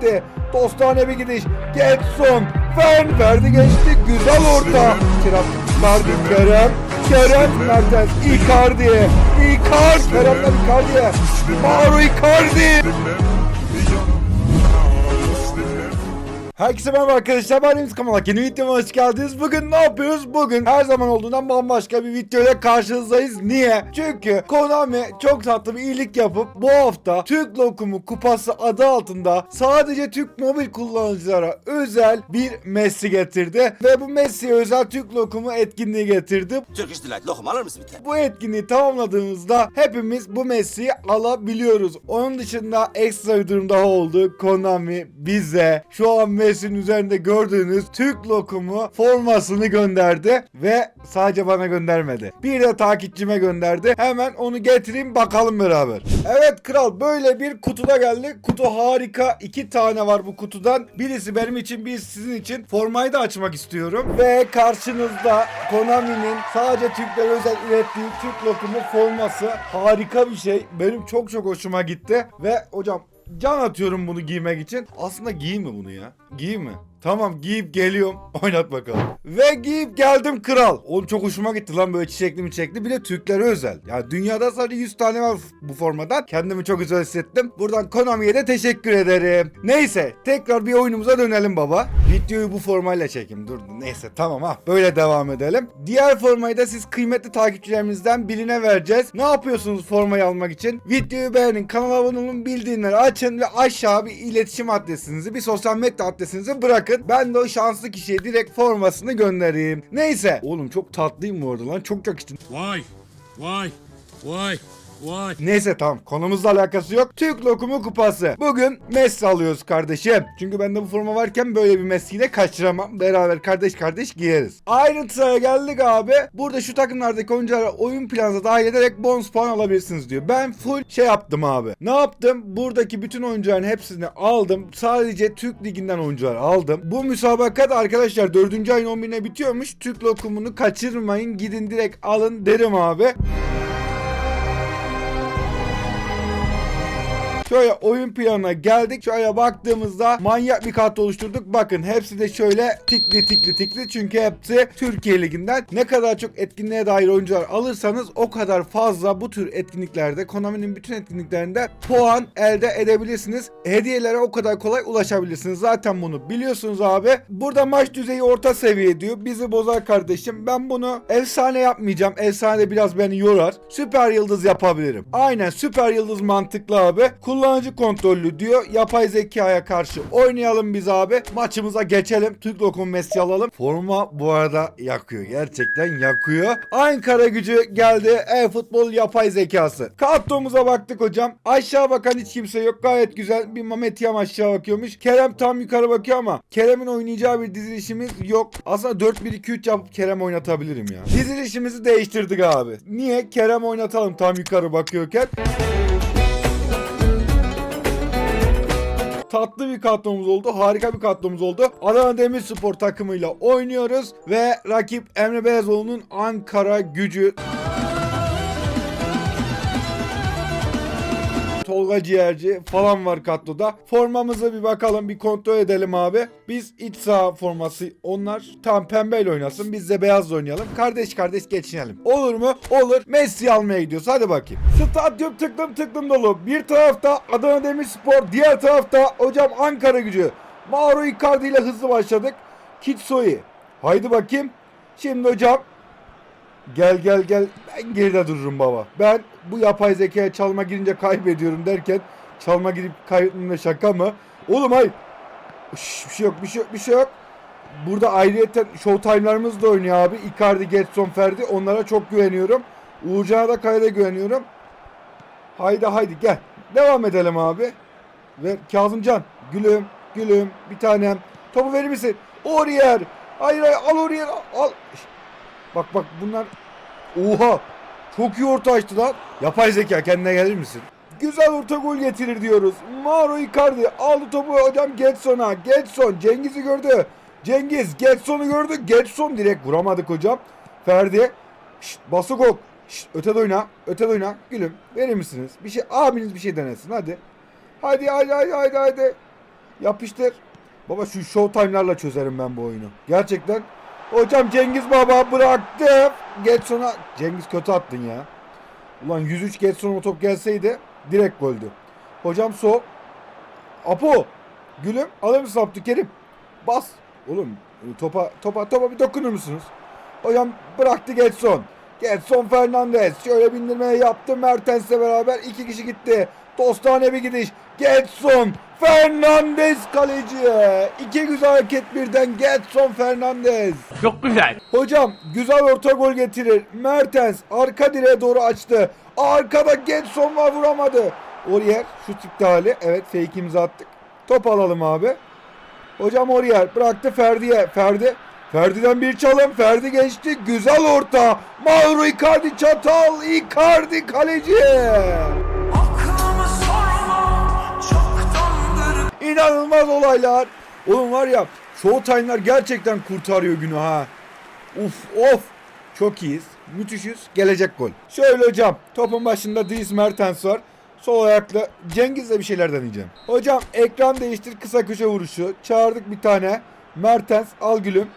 gitti. Dostane bir gidiş. Getson. Fen. Ferdi geçti. Güzel orta. Kerem. Icardi. Kerem. Kerem. Mertens. Icardi. Icardi. Kerem'den Icardi'ye. Mauro Icardi. Herkese merhaba arkadaşlar ben Deniz Kamalak yeni videoma hoş geldiniz. Bugün ne yapıyoruz? Bugün her zaman olduğundan bambaşka bir video ile karşınızdayız. Niye? Çünkü Konami çok tatlı bir iyilik yapıp bu hafta Türk Lokumu Kupası adı altında sadece Türk mobil kullanıcılara özel bir Messi getirdi. Ve bu Messi'ye özel Türk Lokumu etkinliği getirdi. Turkish Delight lokum alır mısın bir tane? Bu etkinliği tamamladığımızda hepimiz bu Messi'yi alabiliyoruz. Onun dışında ekstra bir durum daha oldu. Konami bize şu an Messi'nin üzerinde gördüğünüz Türk lokumu formasını gönderdi ve sadece bana göndermedi. Bir de takipçime gönderdi. Hemen onu getireyim bakalım beraber. Evet kral böyle bir kutuda geldi. Kutu harika. iki tane var bu kutudan. Birisi benim için birisi sizin için. Formayı da açmak istiyorum. Ve karşınızda Konami'nin sadece Türklere özel ürettiği Türk lokumu forması. Harika bir şey. Benim çok çok hoşuma gitti. Ve hocam can atıyorum bunu giymek için. Aslında mi bunu ya? Mi? Tamam giyip geliyorum. Oynat bakalım. Ve giyip geldim kral. Oğlum çok hoşuma gitti lan böyle çiçekli mi çiçekli. Bir de Türklere özel. Ya dünyada sadece 100 tane var bu formadan. Kendimi çok güzel hissettim. Buradan Konami'ye de teşekkür ederim. Neyse tekrar bir oyunumuza dönelim baba. Videoyu bu formayla çekeyim. Dur neyse tamam ha. Böyle devam edelim. Diğer formayı da siz kıymetli takipçilerimizden birine vereceğiz. Ne yapıyorsunuz formayı almak için? Videoyu beğenin. Kanala abone olun. Bildirimleri açın ve aşağı bir iletişim adresinizi bir sosyal medya adresinizi bırakın. Ben de o şanslı kişiye direkt formasını göndereyim. Neyse. Oğlum çok tatlıyım bu arada lan. Çok yakıştı. Vay, vay, vay, vay. Neyse tamam konumuzla alakası yok. Türk Lokumu Kupası. Bugün Messi alıyoruz kardeşim. Çünkü bende bu forma varken böyle bir Messi'yi de kaçıramam. Beraber kardeş kardeş giyeriz. Ayrıntıya geldik abi. Burada şu takımlardaki oyunculara oyun planınıza dahil ederek bonus puan alabilirsiniz diyor. Ben full şey yaptım abi. Ne yaptım? Buradaki bütün oyuncuların hepsini aldım. Sadece Türk Ligi'nden oyuncular aldım. Bu müsabakat arkadaşlar 4. ayın 11'ine bitiyormuş. Türk Lokumunu kaçırmayın. Gidin direkt alın derim abi. Şöyle oyun planına geldik. Şöyle baktığımızda manyak bir kadro oluşturduk. Bakın hepsi de şöyle tikli tikli tikli. Çünkü hepsi Türkiye Ligi'nden. Ne kadar çok etkinliğe dair oyuncular alırsanız o kadar fazla bu tür etkinliklerde Konami'nin bütün etkinliklerinde puan elde edebilirsiniz. Hediyelere o kadar kolay ulaşabilirsiniz. Zaten bunu biliyorsunuz abi. Burada maç düzeyi orta seviye diyor. Bizi bozar kardeşim. Ben bunu efsane yapmayacağım. Efsane biraz beni yorar. Süper yıldız yapabilirim. Aynen süper yıldız mantıklı abi. Kullanıcı kontrollü diyor. Yapay zekaya karşı oynayalım biz abi. Maçımıza geçelim. Türk Messi alalım. Forma bu arada yakıyor. Gerçekten yakıyor. Ankara gücü geldi. E-futbol yapay zekası. Kadromuza baktık hocam. Aşağı bakan hiç kimse yok. Gayet güzel. Bir Mehmet Yam aşağı bakıyormuş. Kerem tam yukarı bakıyor ama Kerem'in oynayacağı bir dizilişimiz yok. Aslında 4-1-2-3 yapıp Kerem oynatabilirim ya. Dizilişimizi değiştirdik abi. Niye? Kerem oynatalım tam yukarı bakıyorken. Tatlı bir kadromuz oldu. Harika bir kadromuz oldu. Adana Demirspor takımıyla oynuyoruz ve rakip Emre Belezoğlu'nun Ankara gücü. Tolga Ciğerci falan var kadroda. Formamıza bir bakalım bir kontrol edelim abi. Biz iç saha forması onlar tam pembeyle oynasın. Biz de beyazla oynayalım. Kardeş kardeş geçinelim. Olur mu? Olur. Messi almaya gidiyoruz. Hadi bakayım. Stadyum tıklım tıklım dolu. Bir tarafta Adana Demirspor, diğer tarafta hocam Ankara gücü. Mauro Icardi ile hızlı başladık. Kitsoi. Haydi bakayım. Şimdi hocam Gel gel gel. Ben geride dururum baba. Ben bu yapay zekaya çalma girince kaybediyorum derken çalma girip kaybetmem de şaka mı? Oğlum hayır. Şş, bir şey yok bir şey yok bir şey yok. Burada ayrıyeten showtime'larımız da oynuyor abi. Icardi, Getson, Ferdi. Onlara çok güveniyorum. Uğurcan'a da Kaya'da güveniyorum. Haydi haydi gel. Devam edelim abi. Ver Kazımcan. Gülüm, gülüm, bir tanem. Topu verir misin? Oriyer. Hayır hayır al Oriyer al. Bak bak bunlar Oha! Çok iyi orta açtı lan. Yapay zeka kendine gelir misin? Güzel orta gol getirir diyoruz. Mauro Icardi aldı topu hocam Getson'a. Getson Cengiz'i gördü. Cengiz Getson'u gördü. Getson direkt vuramadık hocam. Ferdi. Şşt Basukok. Şşt öte oyna. Öte oyna. Gülüm verir misiniz? Bir şey abiniz bir şey denesin hadi. Hadi hadi hadi hadi hadi. Yapıştır. Baba şu showtime'larla çözerim ben bu oyunu. Gerçekten. Hocam Cengiz Baba bıraktı. Getson'a Cengiz kötü attın ya. Ulan 103 Getson o top gelseydi direkt goldü. Hocam sol. Apo. Gülüm alır mısın Abdülkerim? Bas. Oğlum topa topa topa bir dokunur musunuz? Hocam bıraktı Getson. Getson Fernandez. Şöyle bindirmeye yaptı Mertens'le beraber. iki kişi gitti. Dostane bir gidiş. Getson Fernandez kaleci. İki güzel hareket birden Getson Fernandez. Çok güzel. Hocam güzel orta gol getirir. Mertens arka direğe doğru açtı. Arkada Getson var vuramadı. Oriyer şut iptali. Evet fake imza attık. Top alalım abi. Hocam Oriyer bıraktı Ferdi'ye. Ferdi. Ferdi'den bir çalım. Ferdi geçti. Güzel orta. Mauro Icardi çatal. Icardi kaleci. İnanılmaz olaylar. Oğlum var ya Showtime'lar gerçekten kurtarıyor günü ha. Uf of. Çok iyiyiz. Müthişiz. Gelecek gol. Şöyle hocam. Topun başında Dries Mertens var. Sol ayakla Cengiz'le bir şeyler deneyeceğim. Hocam ekran değiştir kısa köşe vuruşu. Çağırdık bir tane. Mertens al gülüm.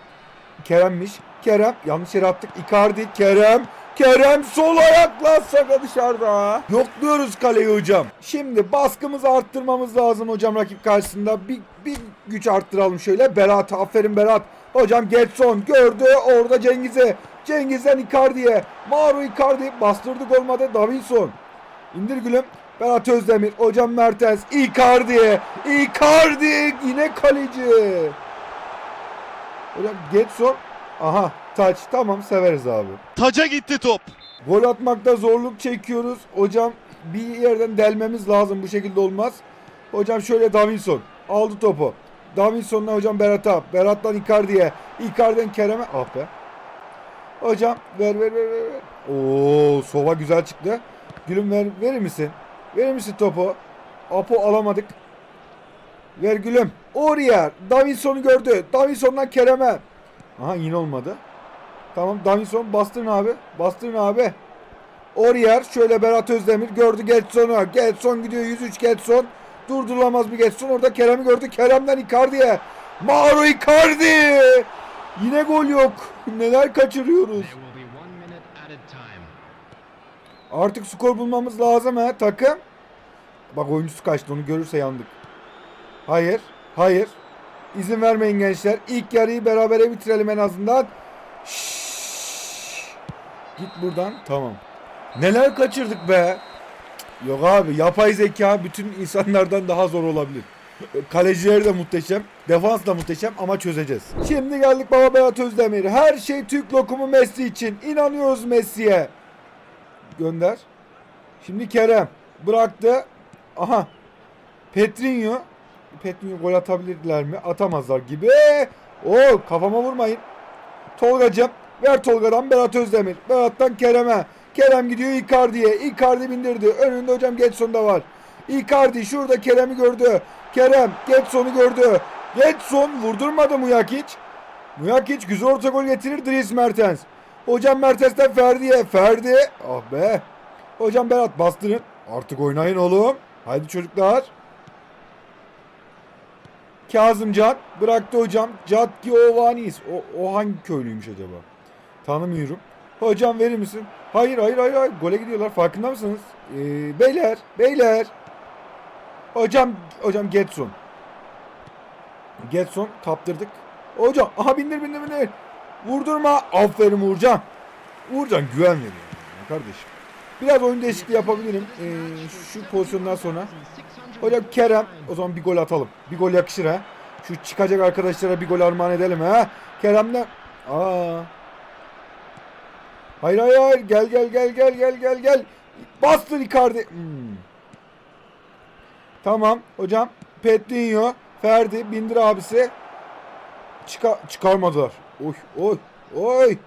Kerem'miş. Kerem yanlış yere attık. Icardi Kerem. Kerem sol ayakla saka dışarıda. Yokluyoruz kaleyi hocam. Şimdi baskımızı arttırmamız lazım hocam rakip karşısında. Bir, bir güç arttıralım şöyle. Berat aferin Berat. Hocam Getson gördü orada Cengiz'e. Cengiz'den Icardi'ye. Mauro Icardi bastırdık olmadı. Davinson. İndir gülüm. Berat Özdemir. Hocam Mertens. Icardi. Icardi. Yine kaleci. Hocam Getson. Aha taç. Tamam severiz abi. Taca gitti top. Gol atmakta zorluk çekiyoruz. Hocam bir yerden delmemiz lazım. Bu şekilde olmaz. Hocam şöyle Davinson. Aldı topu. Davinson'dan hocam Berat'a. Berat'tan Icardi'ye. Icardi'den Kerem'e. Ah be. Hocam ver ver ver ver. Oo Sova güzel çıktı. Gülüm ver, verir misin? Verir misin topu? Apo alamadık. Ver gülüm. Oriyer. Davinson'u gördü. Davinson'dan Kerem'e. Aha yine olmadı. Tamam Davinson bastırın abi. Bastırın abi. Oriyer şöyle Berat Özdemir gördü Getson'u. Getson gidiyor 103 Getson. Durdurulamaz bir Getson. Orada Kerem'i gördü. Kerem'den Icardi'ye. Mauro Icardi. Yine gol yok. Neler kaçırıyoruz. Artık skor bulmamız lazım ha takım. Bak oyuncusu kaçtı onu görürse yandık. Hayır. Hayır. İzin vermeyin gençler. İlk yarıyı berabere bitirelim en azından. Şşş. Git buradan. Tamam. Neler kaçırdık be. Yok abi yapay zeka bütün insanlardan daha zor olabilir. Kalecileri de muhteşem. Defans da muhteşem ama çözeceğiz. Şimdi geldik Baba Berat Özdemir. Her şey Türk lokumu Messi için. İnanıyoruz Messi'ye. Gönder. Şimdi Kerem. Bıraktı. Aha. Petrinho. Petrinho gol atabilirler mi? Atamazlar gibi. Oo kafama vurmayın. Tolgacım. Ver Tolga'dan Berat Özdemir. Berat'tan Kerem'e. Kerem gidiyor Icardi'ye. Icardi bindirdi. Önünde hocam Getson da var. Icardi şurada Kerem'i gördü. Kerem Getson'u gördü. Getson vurdurmadı Muyakic. Muyakic güzel orta gol getirir Dries Mertens. Hocam Mertens'ten Ferdi'ye. Ferdi. Ah be. Hocam Berat bastırın. Artık oynayın oğlum. Haydi çocuklar. Kazımcan bıraktı hocam. Catki Ovanis. O, o hangi köylüymüş acaba? Tanımıyorum. Hocam verir misin? Hayır hayır hayır. hayır. Gole gidiyorlar. Farkında mısınız? Ee, beyler. Beyler. Hocam hocam Getson. Getson kaptırdık. Hocam aha bindir bindir bindir. Vurdurma. Aferin Uğurcan. Uğurcan güven veriyor kardeşim. Biraz oyun değişikliği yapabilirim. Ee, şu pozisyondan sonra. Hocam Kerem o zaman bir gol atalım. Bir gol yakışır ha. Şu çıkacak arkadaşlara bir gol armağan edelim ha. Kerem'den aa. Hayır hayır hayır gel gel gel gel gel gel gel. Bastır Icardi. Hmm. Tamam hocam. Pettinho, Ferdi, Bindir abisi. Çıka çıkarmadılar. Oy oy oy.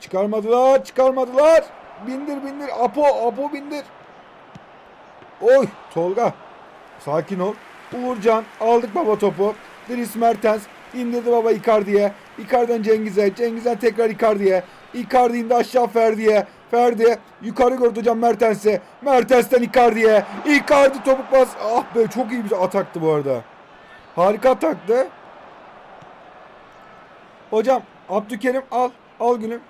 Çıkarmadılar, çıkarmadılar. Bindir bindir. Apo, Apo bindir. Oy Tolga. Sakin ol. Uğurcan aldık baba topu. Dries Mertens indirdi baba Icardi'ye. Icardi'den Cengiz'e. Cengiz'den tekrar Icardi'ye. Icardi indi aşağı Ferdi'ye. Ferdi yukarı gördü hocam Mertens'e. Mertens'ten Icardi'ye. Icardi topuk bas. Ah be çok iyi bir ataktı bu arada. Harika taktı. Hocam Abdülkerim al. Al gülüm.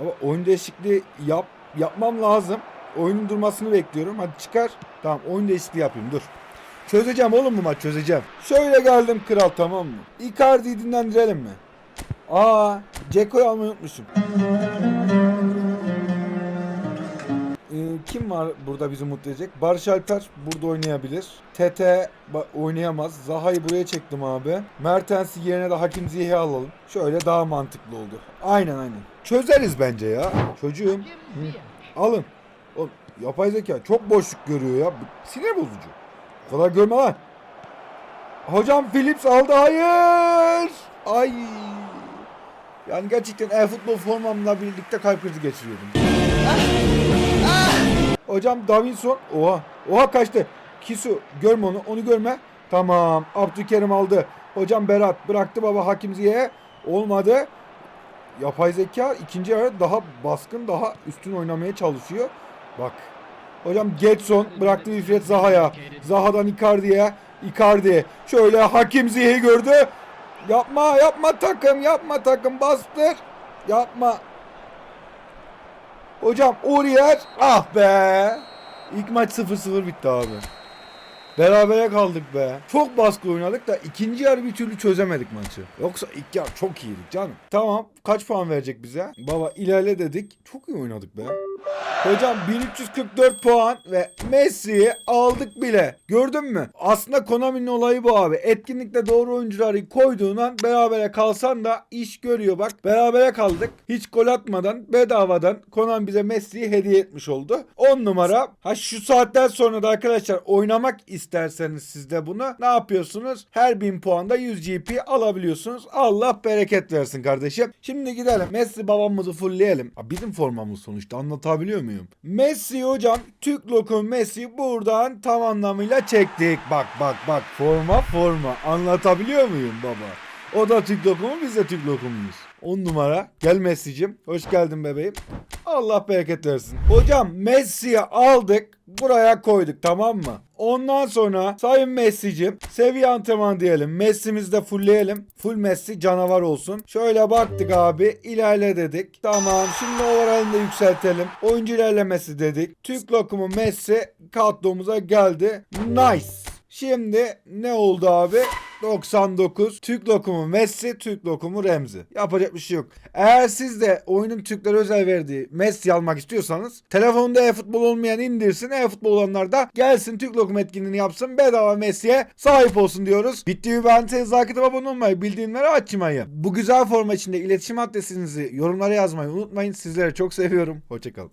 Baba oyun değişikliği yap yapmam lazım. Oyunun durmasını bekliyorum. Hadi çıkar. Tamam oyun değişikliği yapayım dur. Çözeceğim oğlum bu maç çözeceğim. Şöyle geldim kral tamam mı? Icardi'yi dinlendirelim mi? Aa, Ceko'yu almayı unutmuşum. Ee, kim var burada bizi mutlu edecek? Barış Alper burada oynayabilir. Tete oynayamaz. Zaha'yı buraya çektim abi. Mertens'i yerine de Hakim Ziyech'i alalım. Şöyle daha mantıklı oldu. Aynen aynen. Çözeriz bence ya. Çocuğum. Hı. Alın. Oğlum, yapay zeka çok boşluk görüyor ya. Sinir bozucu. O kadar görme lan. Hocam Philips aldı. Hayır. Ay. Yani gerçekten e-futbol formamla birlikte kalp krizi geçiriyordum. Hocam Davinson. Oha. Oha kaçtı. Kisu görme onu. Onu görme. Tamam. Abdülkerim aldı. Hocam Berat bıraktı baba Hakim Ziyech'e. Olmadı. Yapay zeka ikinci yarı daha baskın, daha üstün oynamaya çalışıyor. Bak. Hocam Getson bıraktı Wilfred Zaha'ya. Zaha'dan Icardi'ye. Icardi. Şöyle Hakim Ziyech'i gördü. Yapma yapma takım yapma takım bastır. Yapma. Hocam Uriyer. Ah be. İlk maç 0-0 bitti abi. Berabere kaldık be. Çok baskı oynadık da ikinci yarı bir türlü çözemedik maçı. Yoksa ilk yarı çok iyiydik canım. Tamam kaç puan verecek bize? Baba ilerle dedik. Çok iyi oynadık be. Hocam 1344 puan ve Messi'yi aldık bile. Gördün mü? Aslında Konami'nin olayı bu abi. Etkinlikte doğru oyuncuları koyduğun an berabere kalsan da iş görüyor bak. Berabere kaldık. Hiç gol atmadan bedavadan Konami bize Messi'yi hediye etmiş oldu. 10 numara. Ha şu saatten sonra da arkadaşlar oynamak isterseniz siz de bunu ne yapıyorsunuz? Her 1000 puanda 100 GP alabiliyorsunuz. Allah bereket versin kardeşim. Şimdi gidelim. Messi babamızı fullleyelim. Bizim formamız sonuçta anlatabiliyor muyum? Messi hocam Türk lokum Messi buradan tam anlamıyla çektik. Bak bak bak forma forma anlatabiliyor muyum baba? O da Türk lokumu biz de Türk lokumuyuz. 10 numara. Gel Messi'cim. Hoş geldin bebeğim. Allah bereket versin. Hocam Messi'yi aldık. Buraya koyduk tamam mı? Ondan sonra Sayın Messi'cim seviye antrenman diyelim. Messi'mizi de fullleyelim. Full Messi canavar olsun. Şöyle baktık abi. ilerle dedik. Tamam şimdi overall'ini de yükseltelim. Oyuncu ilerlemesi dedik. Türk lokumu Messi kadromuza geldi. Nice. Şimdi ne oldu abi? 99. Türk lokumu Messi, Türk lokumu Remzi. Yapacak bir şey yok. Eğer siz de oyunun Türklere özel verdiği Messi almak istiyorsanız telefonda e-futbol olmayan indirsin. E-futbol olanlar da gelsin Türk lokumu etkinliğini yapsın. Bedava Messi'ye sahip olsun diyoruz. Bitti beğendiyseniz like atıp abone olmayı, bildirimleri açmayı. Bu güzel forma içinde iletişim adresinizi yorumlara yazmayı unutmayın. Sizleri çok seviyorum. Hoşçakalın.